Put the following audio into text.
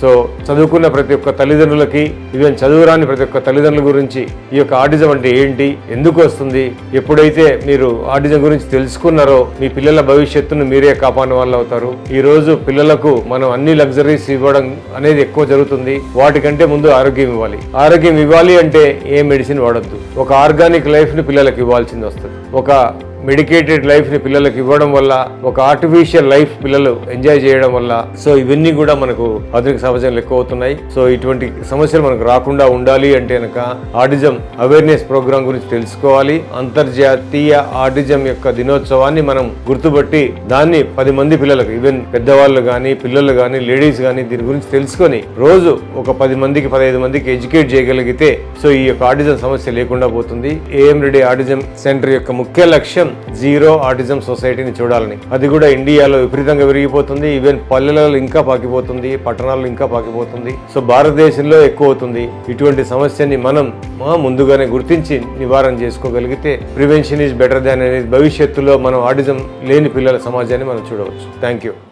So చదువుకున్న ప్రతి ఒక్క తల్లిదండ్రులకి ఈవెన్ చదువురాని ప్రతి ఒక్క తల్లిదండ్రుల గురించి ఈ యొక్క ఆర్టిజం అంటే ఏంటి ఎందుకు వస్తుంది ఎప్పుడైతే మీరు ఆర్టిజం గురించి తెలుసుకున్నారో మీ పిల్లల భవిష్యత్తును మీరే కాపాడిన వాళ్ళు అవుతారు. ఈ రోజు పిల్లలకు మనం అన్ని లగ్జరీస్ ఇవ్వడం అనేది ఎక్కువ జరుగుతుంది. వాటికంటే ముందు ఆరోగ్యం ఇవ్వాలి. ఆరోగ్యం ఇవ్వాలి అంటే ఏ మెడిసిన్ వాడద్దు. ఒక ఆర్గానిక్ లైఫ్ని పిల్లలకు ఇవ్వాల్సింది వస్తుంది. ఒక మెడికేటెడ్ లైఫ్ని పిల్లలకు ఇవ్వడం వల్ల ఒక ఆర్టిఫిషియల్ లైఫ్ పిల్లలు ఎంజాయ్ చేయడం వల్ల సో ఇవన్నీ కూడా మనకు ఆధునిక సమాజంలో ఎక్కువ అవుతున్నాయి. సో ఇటువంటి సమస్యలు మనకు రాకుండా ఉండాలి అంటే కనుక ఆటిజం అవేర్నెస్ ప్రోగ్రామ్ గురించి తెలుసుకోవాలి. అంతర్జాతీయ ఆటిజం యొక్క దినోత్సవాన్ని మనం గుర్తుపట్టి దాన్ని పది మంది పిల్లలకు ఈవెన్ పెద్దవాళ్ళు కానీ పిల్లలు కానీ లేడీస్ కానీ దీని గురించి తెలుసుకొని రోజు ఒక పది మందికి పదహైదు మందికి ఎడ్యుకేట్ చేయగలిగితే సో ఈ యొక్క ఆటిజం సమస్య లేకుండా పోతుంది. ఏఎం రెడ్డి ఆటిజం సెంటర్ యొక్క ముఖ్య లక్ష్యం జీరో ఆటిజం సొసైటీని చూడాలని. అది కూడా ఇండియాలో విపరీతంగా పెరిగిపోతుంది ఈవెన్ పల్లెలలో ఇంకా పాకిపోతుంది పట్టణాల్లో ఇంకా పాకిపోతుంది. సో భారతదేశంలో ఎక్కువ అవుతుంది. ఇటువంటి సమస్యని మనం ముందుగానే గుర్తించి నివారణ చేసుకోగలిగితే ప్రివెన్షన్ ఈజ్ బెటర్ దాన్ అనేది భవిష్యత్తులో మనం ఆటిజం లేని పిల్లల సమాజాన్ని మనం చూడవచ్చు. Thank you.